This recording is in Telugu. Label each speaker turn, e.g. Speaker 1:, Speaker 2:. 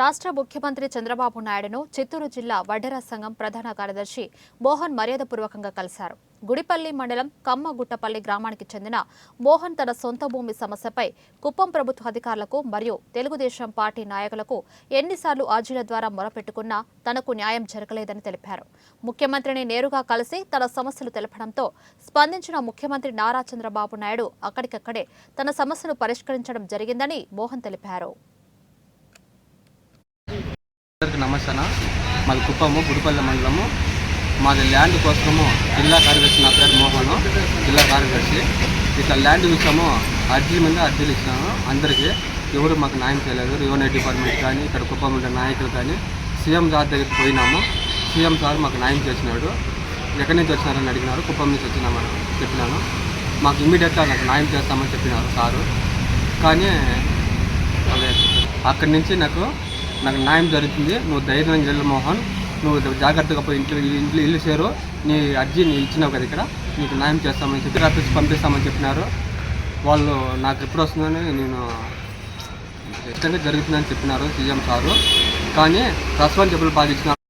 Speaker 1: రాష్ట్ర ముఖ్యమంత్రి చంద్రబాబు నాయుడును చిత్తూరు జిల్లా వడ్డెర సంఘం ప్రధాన కార్యదర్శి మోహన్ మర్యాదపూర్వకంగా కలిశారు. గుడిపల్లి మండలం కమ్మగుట్టపల్లి గ్రామానికి చెందిన మోహన్ తన సొంత భూమి సమస్యపై కుప్పం ప్రభుత్వ అధికారులకు మరియు తెలుగుదేశం పార్టీ నాయకులకు ఎన్నిసార్లు ఆర్జీల ద్వారా మొరపెట్టుకున్నా తనకు న్యాయం జరగలేదని తెలిపారు. ముఖ్యమంత్రిని నేరుగా కలిసి తన సమస్యలు తెలపడంతో స్పందించిన ముఖ్యమంత్రి నారా చంద్రబాబు నాయుడు అక్కడికక్కడే తన సమస్యను పరిష్కరించడం జరిగిందని మోహన్ తెలిపారు.
Speaker 2: అందరికి నమస్తే మాది కుప్పము గుడిపల్లి మండలము. మాది ల్యాండ్ కోసము జిల్లా కార్యదర్శి నా పేరు మోహన్ జిల్లా కార్యదర్శి. ఇట్లా ల్యాండ్ విషయము అర్జీ మీద అర్జీలు ఇచ్చినాము అందరికీ ఎవరు మాకు న్యాయం చేయలేదు. రెవెన్యూ డిపార్ట్మెంట్ కానీ ఇక్కడ కుప్పం ఉండే నాయకులు కానీ సీఎం సార్ దగ్గరికి పోయినాము. సీఎం సార్ మాకు న్యాయం చేసినాడు. ఎక్కడి నుంచి వచ్చినారని అడిగినారు. కుప్పం నుంచి వచ్చినామని చెప్పినాను. మాకు ఇమ్మీడియట్గా నాకు న్యాయం చేస్తామని చెప్పినారు సారు. కానీ అదే అక్కడి నుంచి నాకు నాకు న్యాయం జరుగుతుంది. నువ్వు ధైర్యం వెళ్ళు మోహన్. నువ్వు జాగ్రత్తగా పోయి ఇంట్లో ఇంట్లో ఇల్లు చేరు. నీ అర్జీ నీ ఇచ్చినావు కదా ఇక్కడ. నీకు న్యాయం చేస్తామని చెప్పి ఆఫీస్ పంపిస్తామని చెప్పినారు. వాళ్ళు నాకు ఎప్పుడు వస్తుందని నేను ఖచ్చితంగా జరుగుతుందని చెప్పినారు సీఎం సారు. కానీ రెస్పాన్సిబుల్ బాగా ఇచ్చినారు.